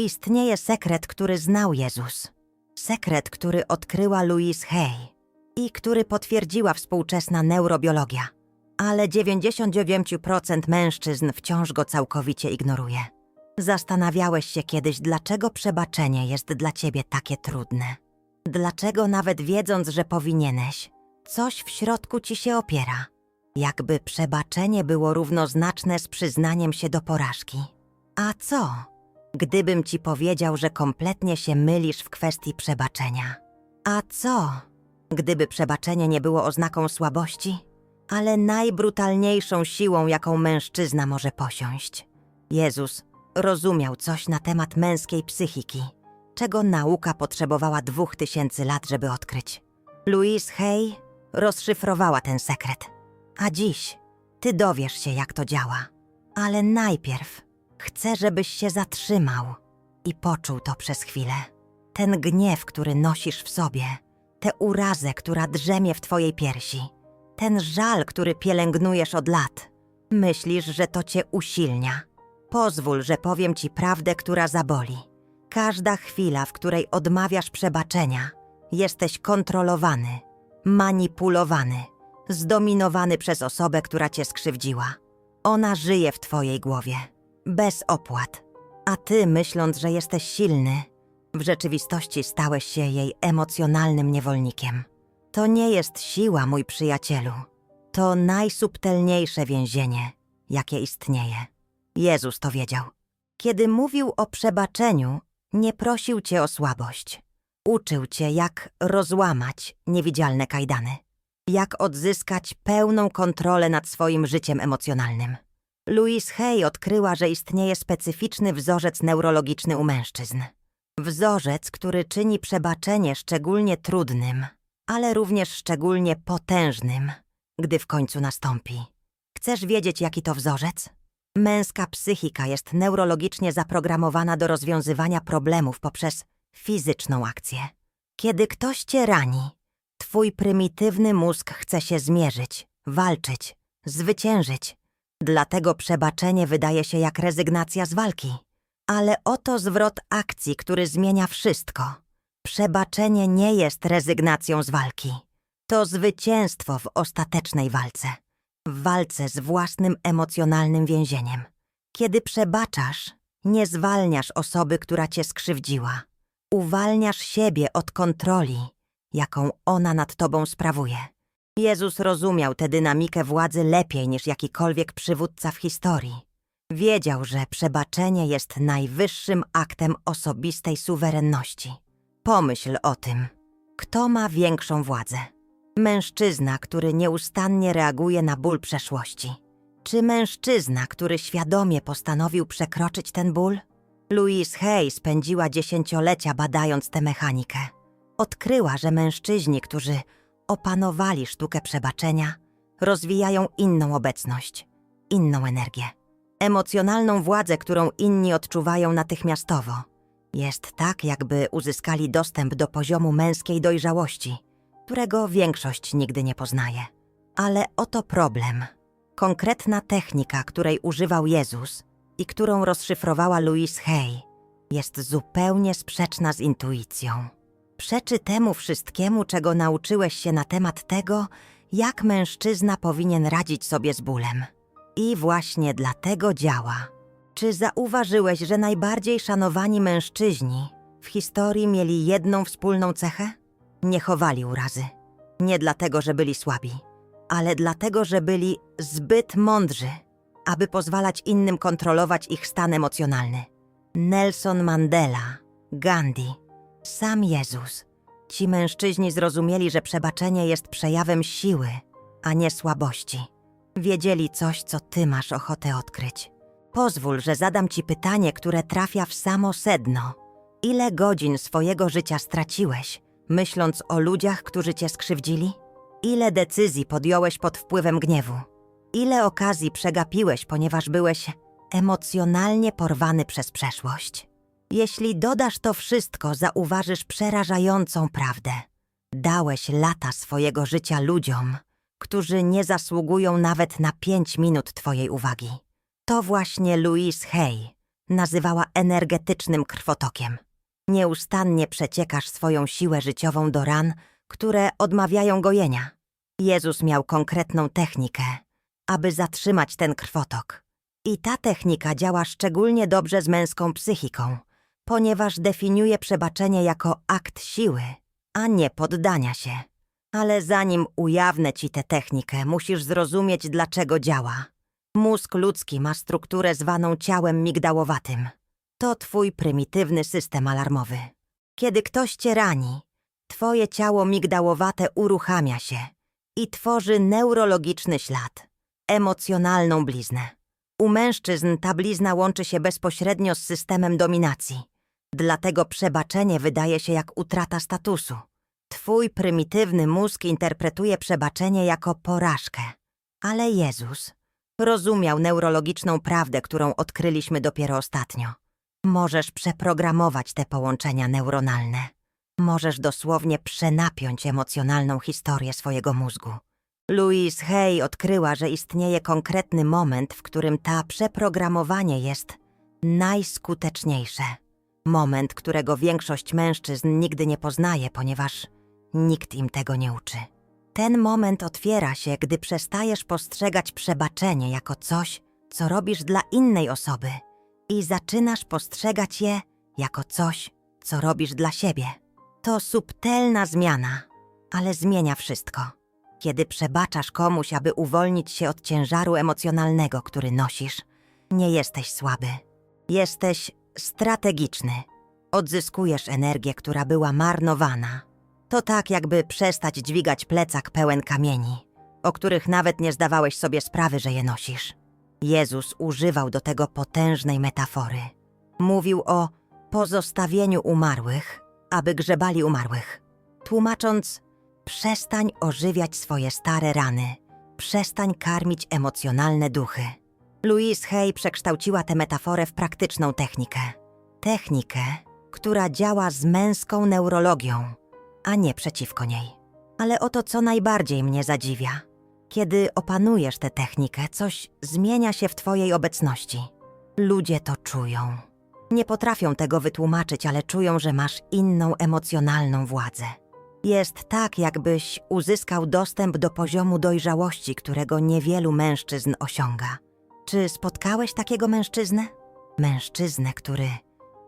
Istnieje sekret, który znał Jezus. Sekret, który odkryła Louise Hay i który potwierdziła współczesna neurobiologia. Ale 99% mężczyzn wciąż go całkowicie ignoruje. Zastanawiałeś się kiedyś, dlaczego przebaczenie jest dla ciebie takie trudne? Dlaczego nawet wiedząc, że powinieneś, coś w środku ci się opiera? Jakby przebaczenie było równoznaczne z przyznaniem się do porażki. A co, gdybym ci powiedział, że kompletnie się mylisz w kwestii przebaczenia? A co, gdyby przebaczenie nie było oznaką słabości, ale najbrutalniejszą siłą, jaką mężczyzna może posiąść? Jezus rozumiał coś na temat męskiej psychiki, czego nauka potrzebowała dwóch tysięcy lat, żeby odkryć. Louise Hay rozszyfrowała ten sekret. A dziś ty dowiesz się, jak to działa. Ale najpierw chcę, żebyś się zatrzymał i poczuł to przez chwilę. Ten gniew, który nosisz w sobie, tę urazę, która drzemie w twojej piersi, ten żal, który pielęgnujesz od lat. Myślisz, że to cię usilnia. Pozwól, że powiem ci prawdę, która zaboli. Każda chwila, w której odmawiasz przebaczenia, jesteś kontrolowany, manipulowany, zdominowany przez osobę, która cię skrzywdziła. Ona żyje w twojej głowie, bez opłat. A ty, myśląc, że jesteś silny, w rzeczywistości stałeś się jej emocjonalnym niewolnikiem. To nie jest siła, mój przyjacielu. To najsubtelniejsze więzienie, jakie istnieje. Jezus to wiedział. Kiedy mówił o przebaczeniu, nie prosił cię o słabość. Uczył cię, jak rozłamać niewidzialne kajdany, jak odzyskać pełną kontrolę nad swoim życiem emocjonalnym. Louise Hay odkryła, że istnieje specyficzny wzorzec neurologiczny u mężczyzn. Wzorzec, który czyni przebaczenie szczególnie trudnym, ale również szczególnie potężnym, gdy w końcu nastąpi. Chcesz wiedzieć, jaki to wzorzec? Męska psychika jest neurologicznie zaprogramowana do rozwiązywania problemów poprzez fizyczną akcję. Kiedy ktoś cię rani, twój prymitywny mózg chce się zmierzyć, walczyć, zwyciężyć. Dlatego przebaczenie wydaje się jak rezygnacja z walki. Ale oto zwrot akcji, który zmienia wszystko. Przebaczenie nie jest rezygnacją z walki. To zwycięstwo w ostatecznej walce. W walce z własnym emocjonalnym więzieniem. Kiedy przebaczasz, nie zwalniasz osoby, która cię skrzywdziła. Uwalniasz siebie od kontroli, jaką ona nad tobą sprawuje. Jezus rozumiał tę dynamikę władzy lepiej niż jakikolwiek przywódca w historii. Wiedział, że przebaczenie jest najwyższym aktem osobistej suwerenności. Pomyśl o tym. Kto ma większą władzę? Mężczyzna, który nieustannie reaguje na ból przeszłości. Czy mężczyzna, który świadomie postanowił przekroczyć ten ból? Louise Hay spędziła dziesięciolecia badając tę mechanikę. Odkryła, że mężczyźni, którzy opanowali sztukę przebaczenia, rozwijają inną obecność, inną energię, emocjonalną władzę, którą inni odczuwają natychmiastowo. Jest tak, jakby uzyskali dostęp do poziomu męskiej dojrzałości, którego większość nigdy nie poznaje. Ale oto problem. Konkretna technika, której używał Jezus i którą rozszyfrowała Louise Hay, jest zupełnie sprzeczna z intuicją. Przeczy temu wszystkiemu, czego nauczyłeś się na temat tego, jak mężczyzna powinien radzić sobie z bólem. I właśnie dlatego działa. Czy zauważyłeś, że najbardziej szanowani mężczyźni w historii mieli jedną wspólną cechę? Nie chowali urazy. Nie dlatego, że byli słabi, ale dlatego, że byli zbyt mądrzy, aby pozwalać innym kontrolować ich stan emocjonalny. Nelson Mandela, Gandhi, sam Jezus. Ci mężczyźni zrozumieli, że przebaczenie jest przejawem siły, a nie słabości. Wiedzieli coś, co ty masz ochotę odkryć. Pozwól, że zadam ci pytanie, które trafia w samo sedno. Ile godzin swojego życia straciłeś, myśląc o ludziach, którzy cię skrzywdzili? Ile decyzji podjąłeś pod wpływem gniewu? Ile okazji przegapiłeś, ponieważ byłeś emocjonalnie porwany przez przeszłość? Jeśli dodasz to wszystko, zauważysz przerażającą prawdę. Dałeś lata swojego życia ludziom, którzy nie zasługują nawet na pięć minut Twojej uwagi. To właśnie Louise Hay nazywała energetycznym krwotokiem. Nieustannie przeciekasz swoją siłę życiową do ran, które odmawiają gojenia. Jezus miał konkretną technikę, aby zatrzymać ten krwotok. I ta technika działa szczególnie dobrze z męską psychiką, ponieważ definiuje przebaczenie jako akt siły, a nie poddania się. Ale zanim ujawnię ci tę technikę, musisz zrozumieć, dlaczego działa. Mózg ludzki ma strukturę zwaną ciałem migdałowatym. To twój prymitywny system alarmowy. Kiedy ktoś cię rani, twoje ciało migdałowate uruchamia się i tworzy neurologiczny ślad, emocjonalną bliznę. U mężczyzn ta blizna łączy się bezpośrednio z systemem dominacji. Dlatego przebaczenie wydaje się jak utrata statusu. Twój prymitywny mózg interpretuje przebaczenie jako porażkę. Ale Jezus rozumiał neurologiczną prawdę, którą odkryliśmy dopiero ostatnio. Możesz przeprogramować te połączenia neuronalne. Możesz dosłownie przenapiąć emocjonalną historię swojego mózgu. Louise Hay odkryła, że istnieje konkretny moment, w którym ta przeprogramowanie jest najskuteczniejsze. Moment, którego większość mężczyzn nigdy nie poznaje, ponieważ nikt im tego nie uczy. Ten moment otwiera się, gdy przestajesz postrzegać przebaczenie jako coś, co robisz dla innej osoby i zaczynasz postrzegać je jako coś, co robisz dla siebie. To subtelna zmiana, ale zmienia wszystko. Kiedy przebaczasz komuś, aby uwolnić się od ciężaru emocjonalnego, który nosisz, nie jesteś słaby. Jesteś strategiczny. Odzyskujesz energię, która była marnowana. To tak, jakby przestać dźwigać plecak pełen kamieni, o których nawet nie zdawałeś sobie sprawy, że je nosisz. Jezus używał do tego potężnej metafory. Mówił o pozostawieniu umarłych, aby grzebali umarłych, tłumacząc: przestań ożywiać swoje stare rany, przestań karmić emocjonalne duchy. Louise Hay przekształciła tę metaforę w praktyczną technikę. Technikę, która działa z męską neurologią, a nie przeciwko niej. Ale oto co najbardziej mnie zadziwia. Kiedy opanujesz tę technikę, coś zmienia się w Twojej obecności. Ludzie to czują. Nie potrafią tego wytłumaczyć, ale czują, że masz inną emocjonalną władzę. Jest tak, jakbyś uzyskał dostęp do poziomu dojrzałości, którego niewielu mężczyzn osiąga. Czy spotkałeś takiego mężczyznę? Mężczyznę, który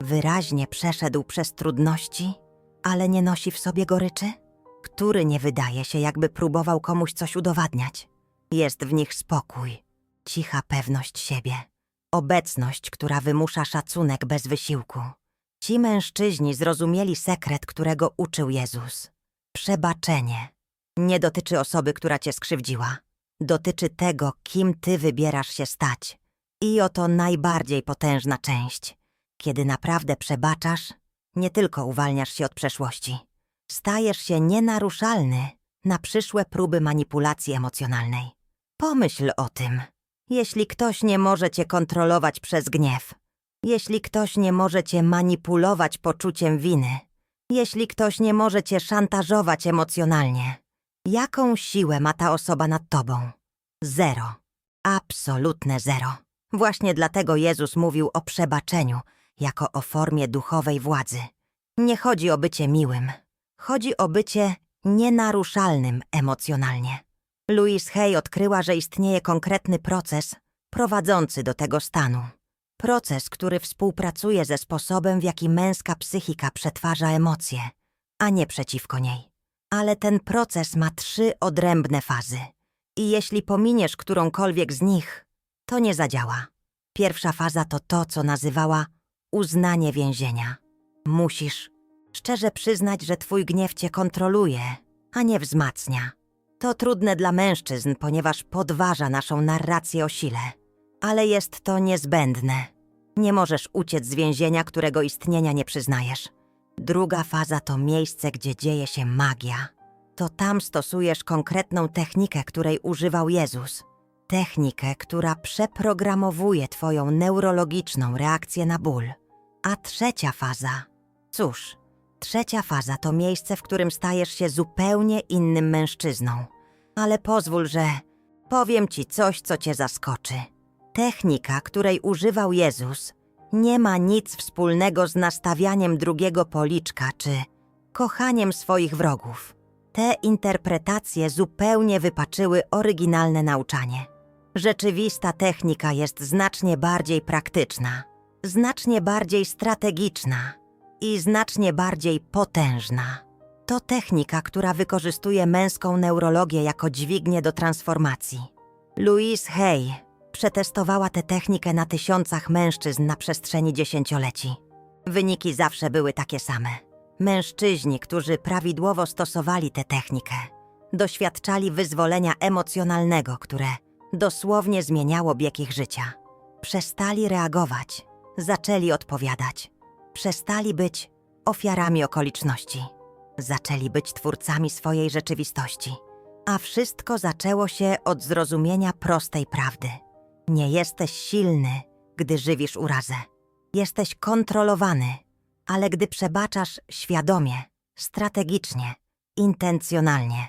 wyraźnie przeszedł przez trudności, ale nie nosi w sobie goryczy? Który nie wydaje się, jakby próbował komuś coś udowadniać. Jest w nich spokój, cicha pewność siebie, obecność, która wymusza szacunek bez wysiłku. Ci mężczyźni zrozumieli sekret, którego uczył Jezus. Przebaczenie nie dotyczy osoby, która cię skrzywdziła. Dotyczy tego, kim ty wybierasz się stać. I oto najbardziej potężna część. Kiedy naprawdę przebaczasz, nie tylko uwalniasz się od przeszłości. Stajesz się nienaruszalny na przyszłe próby manipulacji emocjonalnej. Pomyśl o tym. Jeśli ktoś nie może cię kontrolować przez gniew, jeśli ktoś nie może cię manipulować poczuciem winy, jeśli ktoś nie może cię szantażować emocjonalnie, jaką siłę ma ta osoba nad tobą? Zero. Absolutne zero. Właśnie dlatego Jezus mówił o przebaczeniu jako o formie duchowej władzy. Nie chodzi o bycie miłym. Chodzi o bycie nienaruszalnym emocjonalnie. Louise Hay odkryła, że istnieje konkretny proces prowadzący do tego stanu. Proces, który współpracuje ze sposobem, w jaki męska psychika przetwarza emocje, a nie przeciwko niej. Ale ten proces ma trzy odrębne fazy. I jeśli pominiesz którąkolwiek z nich, to nie zadziała. Pierwsza faza to to, co nazywała uznanie więzienia. Musisz szczerze przyznać, że twój gniew cię kontroluje, a nie wzmacnia. To trudne dla mężczyzn, ponieważ podważa naszą narrację o sile. Ale jest to niezbędne. Nie możesz uciec z więzienia, którego istnienia nie przyznajesz. Druga faza to miejsce, gdzie dzieje się magia. To tam stosujesz konkretną technikę, której używał Jezus. Technikę, która przeprogramowuje twoją neurologiczną reakcję na ból. A trzecia faza. Cóż, trzecia faza to miejsce, w którym stajesz się zupełnie innym mężczyzną. Ale pozwól, że powiem ci coś, co cię zaskoczy. Technika, której używał Jezus, nie ma nic wspólnego z nastawianiem drugiego policzka czy kochaniem swoich wrogów. Te interpretacje zupełnie wypaczyły oryginalne nauczanie. Rzeczywista technika jest znacznie bardziej praktyczna, znacznie bardziej strategiczna i znacznie bardziej potężna. To technika, która wykorzystuje męską neurologię jako dźwignię do transformacji. Louise Hay przetestowała tę technikę na tysiącach mężczyzn na przestrzeni dziesięcioleci. Wyniki zawsze były takie same. Mężczyźni, którzy prawidłowo stosowali tę technikę, doświadczali wyzwolenia emocjonalnego, które dosłownie zmieniało bieg ich życia. Przestali reagować, zaczęli odpowiadać, przestali być ofiarami okoliczności, zaczęli być twórcami swojej rzeczywistości. A wszystko zaczęło się od zrozumienia prostej prawdy. Nie jesteś silny, gdy żywisz urazę. Jesteś kontrolowany, ale gdy przebaczasz świadomie, strategicznie, intencjonalnie,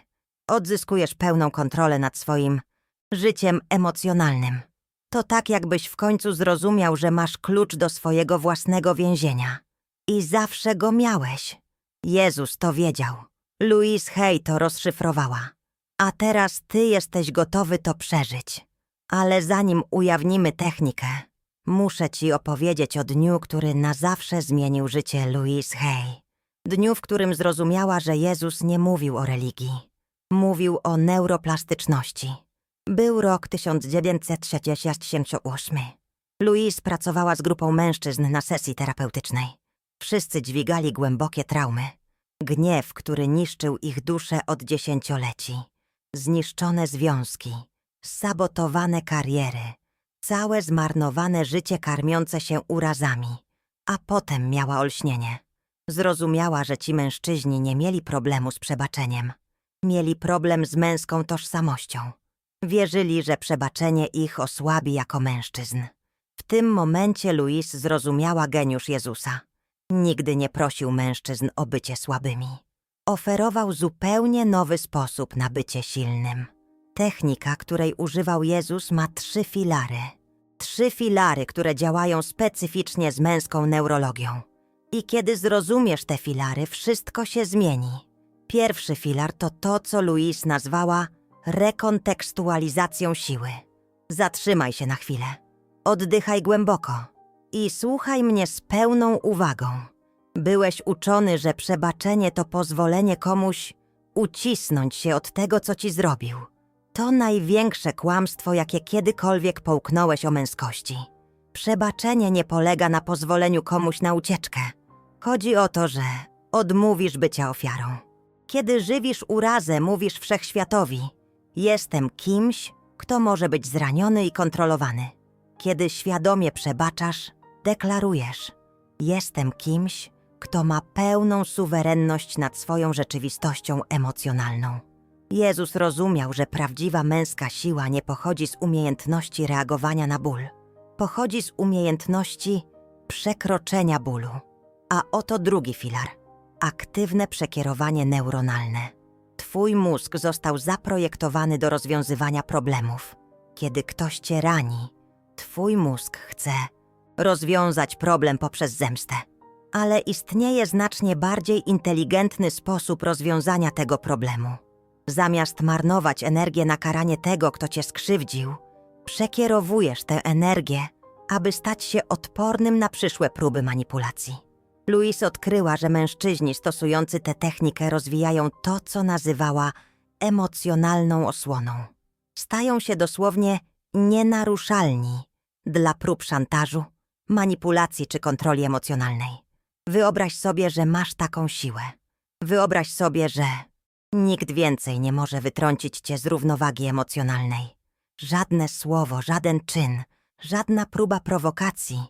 odzyskujesz pełną kontrolę nad swoim życiem emocjonalnym. To tak, jakbyś w końcu zrozumiał, że masz klucz do swojego własnego więzienia. I zawsze go miałeś. Jezus to wiedział. Louise Hay to rozszyfrowała. A teraz ty jesteś gotowy to przeżyć. Ale zanim ujawnimy technikę, muszę ci opowiedzieć o dniu, który na zawsze zmienił życie Louise Hay. Dniu, w którym zrozumiała, że Jezus nie mówił o religii. Mówił o neuroplastyczności. Był rok 1968. Louise pracowała z grupą mężczyzn na sesji terapeutycznej. Wszyscy dźwigali głębokie traumy. Gniew, który niszczył ich duszę od dziesięcioleci. Zniszczone związki, sabotowane kariery, całe zmarnowane życie karmiące się urazami. A potem miała olśnienie. Zrozumiała, że ci mężczyźni nie mieli problemu z przebaczeniem. Mieli problem z męską tożsamością. Wierzyli, że przebaczenie ich osłabi jako mężczyzn. W tym momencie Louise zrozumiała geniusz Jezusa. Nigdy nie prosił mężczyzn o bycie słabymi. Oferował zupełnie nowy sposób na bycie silnym. Technika, której używał Jezus, ma trzy filary. Trzy filary, które działają specyficznie z męską neurologią. I kiedy zrozumiesz te filary, wszystko się zmieni. Pierwszy filar to to, co Louise nazwała rekontekstualizacją siły. Zatrzymaj się na chwilę. Oddychaj głęboko i słuchaj mnie z pełną uwagą. Byłeś uczony, że przebaczenie to pozwolenie komuś ucisnąć się od tego, co ci zrobił. To największe kłamstwo, jakie kiedykolwiek połknąłeś o męskości. Przebaczenie nie polega na pozwoleniu komuś na ucieczkę. Chodzi o to, że odmówisz bycia ofiarą. Kiedy żywisz urazę, mówisz wszechświatowi: Jestem kimś, kto może być zraniony i kontrolowany. Kiedy świadomie przebaczasz, deklarujesz: Jestem kimś, kto ma pełną suwerenność nad swoją rzeczywistością emocjonalną. Jezus rozumiał, że prawdziwa męska siła nie pochodzi z umiejętności reagowania na ból. Pochodzi z umiejętności przekroczenia bólu. A oto drugi filar aktywne przekierowanie neuronalne. Twój mózg został zaprojektowany do rozwiązywania problemów. Kiedy ktoś cię rani, twój mózg chce rozwiązać problem poprzez zemstę. Ale istnieje znacznie bardziej inteligentny sposób rozwiązania tego problemu. Zamiast marnować energię na karanie tego, kto cię skrzywdził, przekierowujesz tę energię, aby stać się odpornym na przyszłe próby manipulacji. Louise odkryła, że mężczyźni stosujący tę technikę rozwijają to, co nazywała emocjonalną osłoną. Stają się dosłownie nienaruszalni dla prób szantażu, manipulacji czy kontroli emocjonalnej. Wyobraź sobie, że masz taką siłę. Wyobraź sobie, że nikt więcej nie może wytrącić cię z równowagi emocjonalnej. Żadne słowo, żaden czyn, żadna próba prowokacji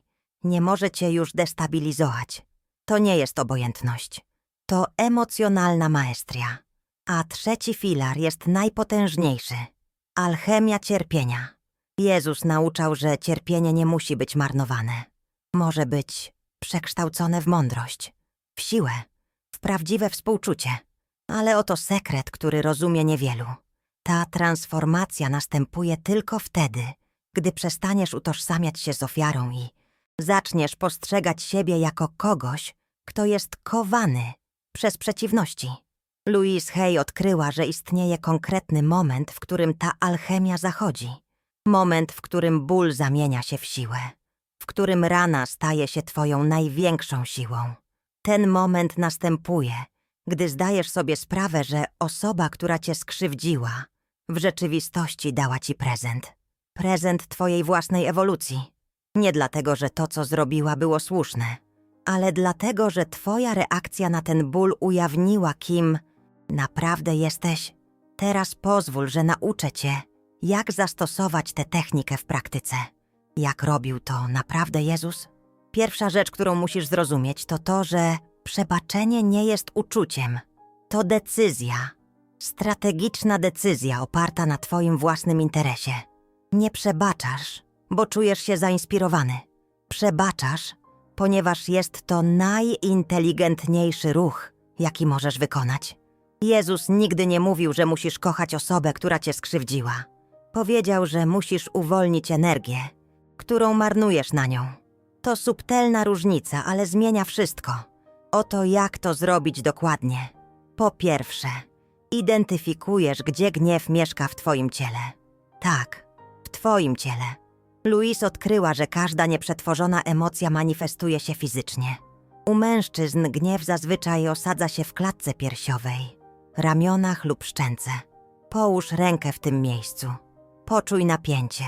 nie może cię już destabilizować. To nie jest obojętność. To emocjonalna maestria. A trzeci filar jest najpotężniejszy. Alchemia cierpienia. Jezus nauczał, że cierpienie nie musi być marnowane. Może być przekształcone w mądrość, w siłę, w prawdziwe współczucie. Ale oto sekret, który rozumie niewielu. Ta transformacja następuje tylko wtedy, gdy przestaniesz utożsamiać się z ofiarą i Zaczniesz postrzegać siebie jako kogoś, kto jest kowany przez przeciwności. Louise Hay odkryła, że istnieje konkretny moment, w którym ta alchemia zachodzi. Moment, w którym ból zamienia się w siłę, w którym rana staje się twoją największą siłą. Ten moment następuje, gdy zdajesz sobie sprawę, że osoba, która cię skrzywdziła, w rzeczywistości dała ci prezent. Prezent twojej własnej ewolucji. Nie dlatego, że to, co zrobiła, było słuszne, ale dlatego, że twoja reakcja na ten ból ujawniła, kim naprawdę jesteś. Teraz pozwól, że nauczę cię, jak zastosować tę technikę w praktyce. Jak robił to naprawdę Jezus? Pierwsza rzecz, którą musisz zrozumieć, to to, że przebaczenie nie jest uczuciem. To decyzja. Strategiczna decyzja oparta na Twoim własnym interesie. Nie przebaczasz, bo czujesz się zainspirowany. Przebaczasz, ponieważ jest to najinteligentniejszy ruch, jaki możesz wykonać. Jezus nigdy nie mówił, że musisz kochać osobę, która cię skrzywdziła. Powiedział, że musisz uwolnić energię, którą marnujesz na nią. To subtelna różnica, ale zmienia wszystko. Oto jak to zrobić dokładnie. Po pierwsze, identyfikujesz, gdzie gniew mieszka w Twoim ciele. Tak, w Twoim ciele. Louise odkryła, że każda nieprzetworzona emocja manifestuje się fizycznie. U mężczyzn gniew zazwyczaj osadza się w klatce piersiowej, ramionach lub szczęce. Połóż rękę w tym miejscu. Poczuj napięcie.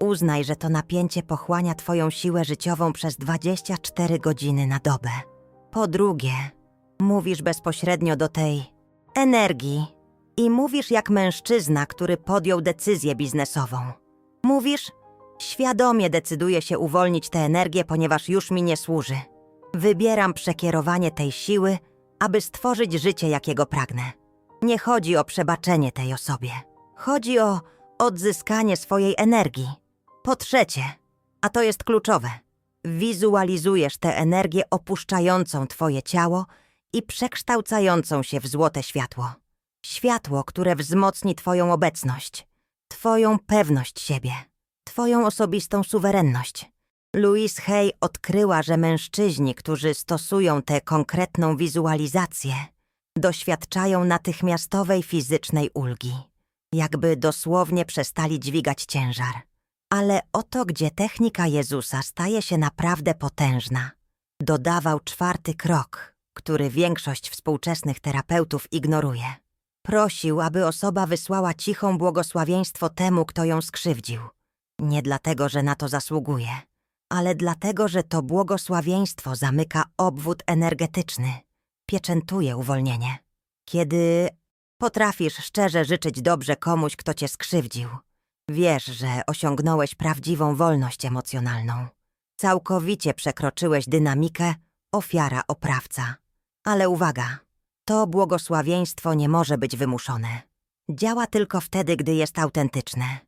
Uznaj, że to napięcie pochłania Twoją siłę życiową przez 24 godziny na dobę. Po drugie, mówisz bezpośrednio do tej energii i mówisz jak mężczyzna, który podjął decyzję biznesową. Mówisz, świadomie decyduję się uwolnić tę energię, ponieważ już mi nie służy. Wybieram przekierowanie tej siły, aby stworzyć życie, jakiego pragnę. Nie chodzi o przebaczenie tej osobie. Chodzi o odzyskanie swojej energii. Po trzecie, a to jest kluczowe, wizualizujesz tę energię opuszczającą twoje ciało i przekształcającą się w złote światło. Światło, które wzmocni twoją obecność, twoją pewność siebie, twoją osobistą suwerenność. Louise Hay odkryła, że mężczyźni, którzy stosują tę konkretną wizualizację, doświadczają natychmiastowej fizycznej ulgi, jakby dosłownie przestali dźwigać ciężar. Ale oto gdzie technika Jezusa staje się naprawdę potężna. Dodawał czwarty krok, który większość współczesnych terapeutów ignoruje. Prosił, aby osoba wysłała cichą błogosławieństwo temu, kto ją skrzywdził. Nie dlatego, że na to zasługuje, ale dlatego, że to błogosławieństwo zamyka obwód energetyczny, pieczętuje uwolnienie. Kiedy potrafisz szczerze życzyć dobrze komuś, kto cię skrzywdził, wiesz, że osiągnąłeś prawdziwą wolność emocjonalną. Całkowicie przekroczyłeś dynamikę ofiara-oprawca. Ale uwaga, to błogosławieństwo nie może być wymuszone. Działa tylko wtedy, gdy jest autentyczne.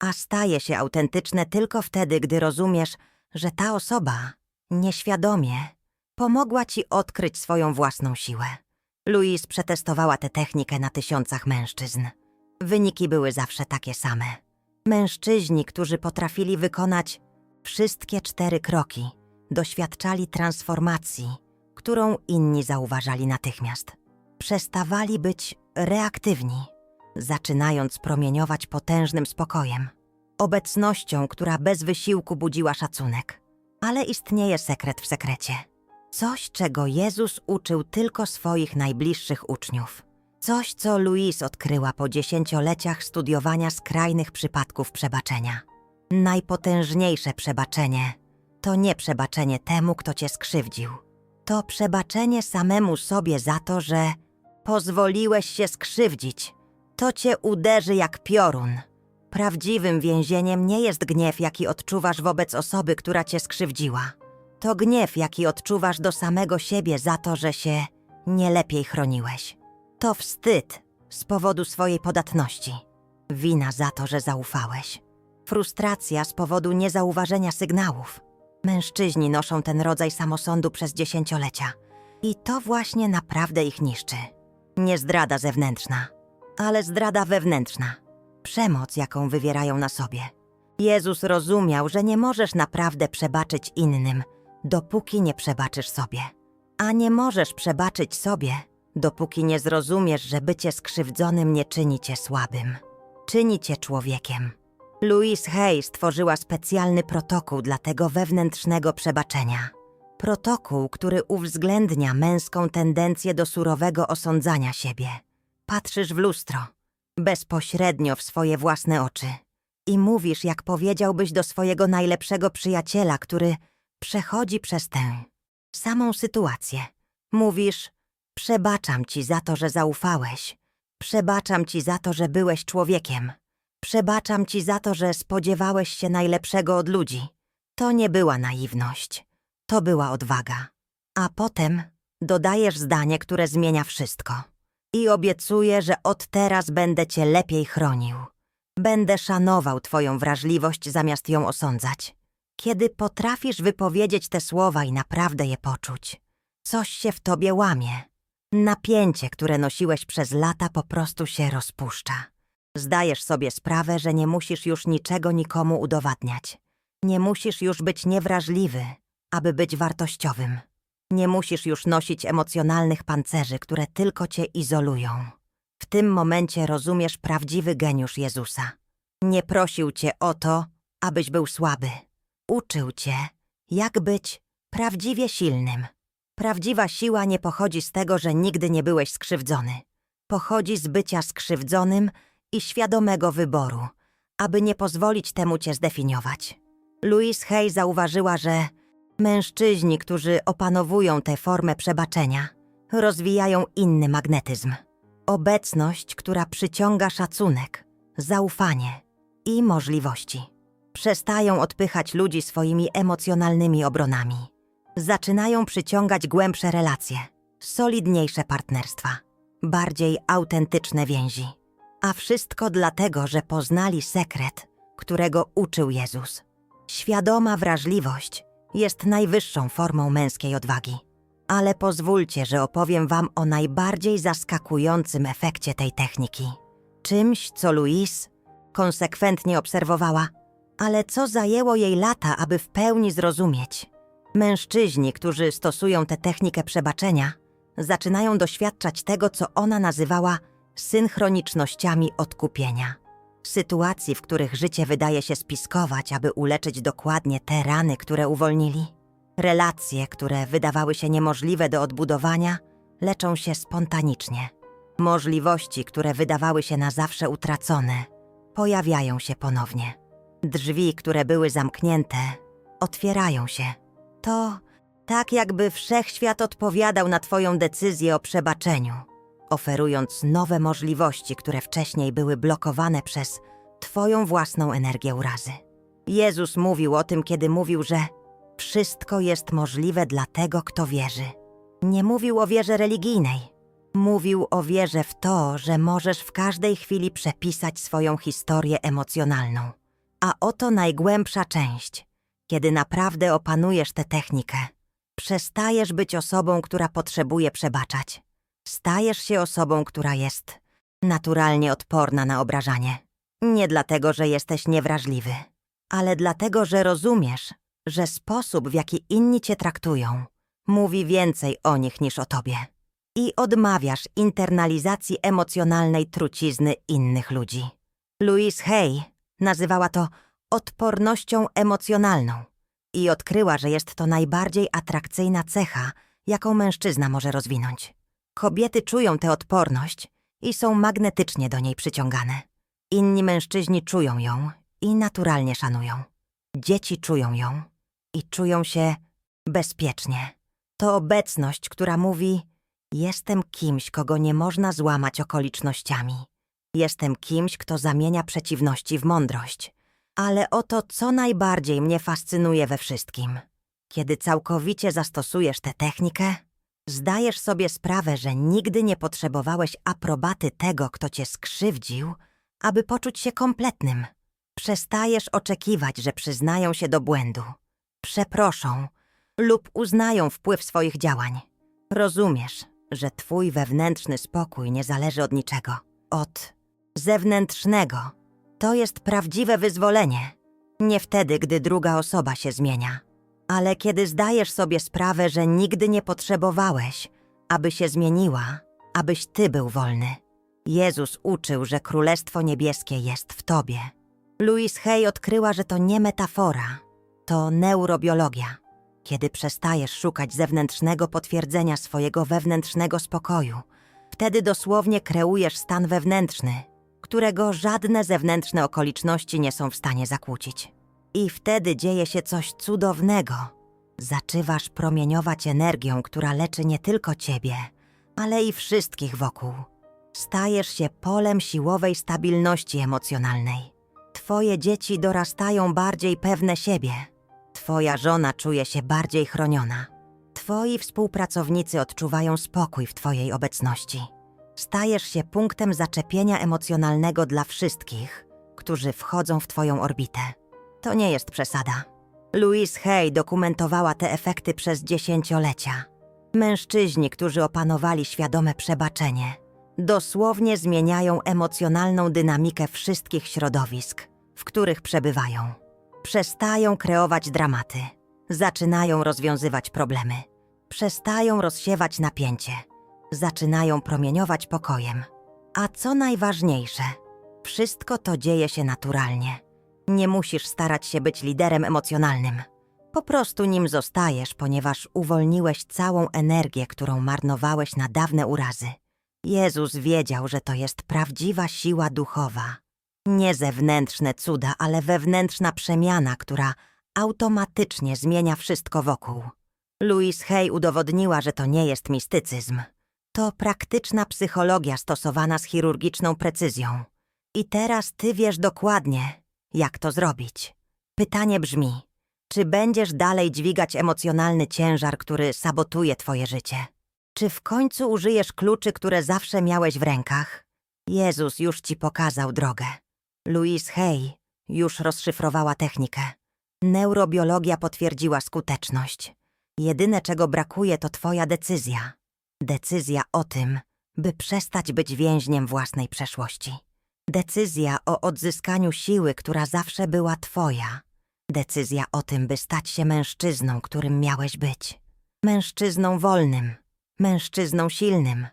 A staje się autentyczne tylko wtedy, gdy rozumiesz, że ta osoba nieświadomie pomogła ci odkryć swoją własną siłę. Louise przetestowała tę technikę na tysiącach mężczyzn. Wyniki były zawsze takie same. Mężczyźni, którzy potrafili wykonać wszystkie cztery kroki, doświadczali transformacji, którą inni zauważali natychmiast. Przestawali być reaktywni, zaczynając promieniować potężnym spokojem, obecnością, która bez wysiłku budziła szacunek. Ale istnieje sekret w sekrecie. Coś, czego Jezus uczył tylko swoich najbliższych uczniów. Coś, co Louise odkryła po dziesięcioleciach studiowania skrajnych przypadków przebaczenia. Najpotężniejsze przebaczenie to nie przebaczenie temu, kto cię skrzywdził. To przebaczenie samemu sobie za to, że pozwoliłeś się skrzywdzić. To cię uderzy jak piorun. Prawdziwym więzieniem nie jest gniew, jaki odczuwasz wobec osoby, która cię skrzywdziła. To gniew, jaki odczuwasz do samego siebie za to, że się nie lepiej chroniłeś. To wstyd z powodu swojej podatności. Wina za to, że zaufałeś. Frustracja z powodu niezauważenia sygnałów. Mężczyźni noszą ten rodzaj samosądu przez dziesięciolecia. I to właśnie naprawdę ich niszczy. Nie zdrada zewnętrzna, ale zdrada wewnętrzna. Przemoc, jaką wywierają na sobie. Jezus rozumiał, że nie możesz naprawdę przebaczyć innym, dopóki nie przebaczysz sobie. A nie możesz przebaczyć sobie, dopóki nie zrozumiesz, że bycie skrzywdzonym nie czyni cię słabym. Czyni cię człowiekiem. Louise Hay stworzyła specjalny protokół dla tego wewnętrznego przebaczenia. Protokół, który uwzględnia męską tendencję do surowego osądzania siebie. Patrzysz w lustro, bezpośrednio w swoje własne oczy i mówisz, jak powiedziałbyś do swojego najlepszego przyjaciela, który przechodzi przez tę samą sytuację. Mówisz: Przebaczam ci za to, że zaufałeś. Przebaczam ci za to, że byłeś człowiekiem. Przebaczam ci za to, że spodziewałeś się najlepszego od ludzi. To nie była naiwność, to była odwaga. A potem dodajesz zdanie, które zmienia wszystko. I obiecuję, że od teraz będę cię lepiej chronił. Będę szanował twoją wrażliwość zamiast ją osądzać. Kiedy potrafisz wypowiedzieć te słowa i naprawdę je poczuć, coś się w tobie łamie. Napięcie, które nosiłeś przez lata, po prostu się rozpuszcza. Zdajesz sobie sprawę, że nie musisz już niczego nikomu udowadniać. Nie musisz już być niewrażliwy, aby być wartościowym. Nie musisz już nosić emocjonalnych pancerzy, które tylko cię izolują. W tym momencie rozumiesz prawdziwy geniusz Jezusa. Nie prosił cię o to, abyś był słaby. Uczył cię, jak być prawdziwie silnym. Prawdziwa siła nie pochodzi z tego, że nigdy nie byłeś skrzywdzony. Pochodzi z bycia skrzywdzonym i świadomego wyboru, aby nie pozwolić temu cię zdefiniować. Louise Hay zauważyła, że mężczyźni, którzy opanowują tę formę przebaczenia, rozwijają inny magnetyzm. Obecność, która przyciąga szacunek, zaufanie i możliwości. Przestają odpychać ludzi swoimi emocjonalnymi obronami. Zaczynają przyciągać głębsze relacje, solidniejsze partnerstwa, bardziej autentyczne więzi. A wszystko dlatego, że poznali sekret, którego uczył Jezus. Świadoma wrażliwość jest najwyższą formą męskiej odwagi. Ale pozwólcie, że opowiem Wam o najbardziej zaskakującym efekcie tej techniki. Czymś, co Louise konsekwentnie obserwowała, ale co zajęło jej lata, aby w pełni zrozumieć. Mężczyźni, którzy stosują tę technikę przebaczenia, zaczynają doświadczać tego, co ona nazywała synchronicznościami odkupienia. Sytuacji, w których życie wydaje się spiskować, aby uleczyć dokładnie te rany, które uwolnili. Relacje, które wydawały się niemożliwe do odbudowania, leczą się spontanicznie. Możliwości, które wydawały się na zawsze utracone, pojawiają się ponownie. Drzwi, które były zamknięte, otwierają się. To tak, jakby wszechświat odpowiadał na Twoją decyzję o przebaczeniu, oferując nowe możliwości, które wcześniej były blokowane przez Twoją własną energię urazy. Jezus mówił o tym, kiedy mówił, że wszystko jest możliwe dla tego, kto wierzy. Nie mówił o wierze religijnej. Mówił o wierze w to, że możesz w każdej chwili przepisać swoją historię emocjonalną. A oto najgłębsza część. Kiedy naprawdę opanujesz tę technikę, przestajesz być osobą, która potrzebuje przebaczać. Stajesz się osobą, która jest naturalnie odporna na obrażanie. Nie dlatego, że jesteś niewrażliwy, ale dlatego, że rozumiesz, że sposób, w jaki inni cię traktują, mówi więcej o nich niż o tobie. I odmawiasz internalizacji emocjonalnej trucizny innych ludzi. Louise Hay nazywała to odpornością emocjonalną i odkryła, że jest to najbardziej atrakcyjna cecha, jaką mężczyzna może rozwinąć. Kobiety czują tę odporność i są magnetycznie do niej przyciągane. Inni mężczyźni czują ją i naturalnie szanują. Dzieci czują ją i czują się bezpiecznie. To obecność, która mówi: Jestem kimś, kogo nie można złamać okolicznościami. Jestem kimś, kto zamienia przeciwności w mądrość. Ale oto co najbardziej mnie fascynuje we wszystkim. Kiedy całkowicie zastosujesz tę technikę, zdajesz sobie sprawę, że nigdy nie potrzebowałeś aprobaty tego, kto cię skrzywdził, aby poczuć się kompletnym. Przestajesz oczekiwać, że przyznają się do błędu, przeproszą lub uznają wpływ swoich działań. Rozumiesz, że twój wewnętrzny spokój nie zależy od niczego, od zewnętrznego. To jest prawdziwe wyzwolenie. Nie wtedy, gdy druga osoba się zmienia, ale kiedy zdajesz sobie sprawę, że nigdy nie potrzebowałeś, aby się zmieniła, abyś ty był wolny. Jezus uczył, że Królestwo Niebieskie jest w tobie. Louise Hay odkryła, że to nie metafora, to neurobiologia. Kiedy przestajesz szukać zewnętrznego potwierdzenia swojego wewnętrznego spokoju, wtedy dosłownie kreujesz stan wewnętrzny, którego żadne zewnętrzne okoliczności nie są w stanie zakłócić. I wtedy dzieje się coś cudownego. Zaczywasz promieniować energią, która leczy nie tylko ciebie, ale i wszystkich wokół. Stajesz się polem siłowej stabilności emocjonalnej. Twoje dzieci dorastają bardziej pewne siebie. Twoja żona czuje się bardziej chroniona. Twoi współpracownicy odczuwają spokój w Twojej obecności. Stajesz się punktem zaczepienia emocjonalnego dla wszystkich, którzy wchodzą w Twoją orbitę. To nie jest przesada. Louise Hay dokumentowała te efekty przez dziesięciolecia. Mężczyźni, którzy opanowali świadome przebaczenie, dosłownie zmieniają emocjonalną dynamikę wszystkich środowisk, w których przebywają. Przestają kreować dramaty, zaczynają rozwiązywać problemy, przestają rozsiewać napięcie, zaczynają promieniować pokojem. A co najważniejsze, wszystko to dzieje się naturalnie. Nie musisz starać się być liderem emocjonalnym. Po prostu nim zostajesz, ponieważ uwolniłeś całą energię, którą marnowałeś na dawne urazy. Jezus wiedział, że to jest prawdziwa siła duchowa. Nie zewnętrzne cuda, ale wewnętrzna przemiana, która automatycznie zmienia wszystko wokół. Louise Hay udowodniła, że to nie jest mistycyzm. To praktyczna psychologia stosowana z chirurgiczną precyzją. I teraz ty wiesz dokładnie, jak to zrobić. Pytanie brzmi: czy będziesz dalej dźwigać emocjonalny ciężar, który sabotuje twoje życie? Czy w końcu użyjesz kluczy, które zawsze miałeś w rękach? Jezus już ci pokazał drogę. Louise Hay już rozszyfrowała technikę. Neurobiologia potwierdziła skuteczność. Jedyne, czego brakuje, to twoja decyzja. Decyzja o tym, by przestać być więźniem własnej przeszłości. Decyzja o odzyskaniu siły, która zawsze była twoja. Decyzja o tym, by stać się mężczyzną, którym miałeś być. Mężczyzną wolnym, mężczyzną silnym,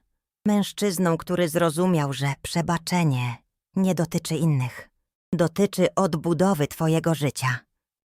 mężczyzną, który zrozumiał, że przebaczenie nie dotyczy innych. Dotyczy odbudowy twojego życia.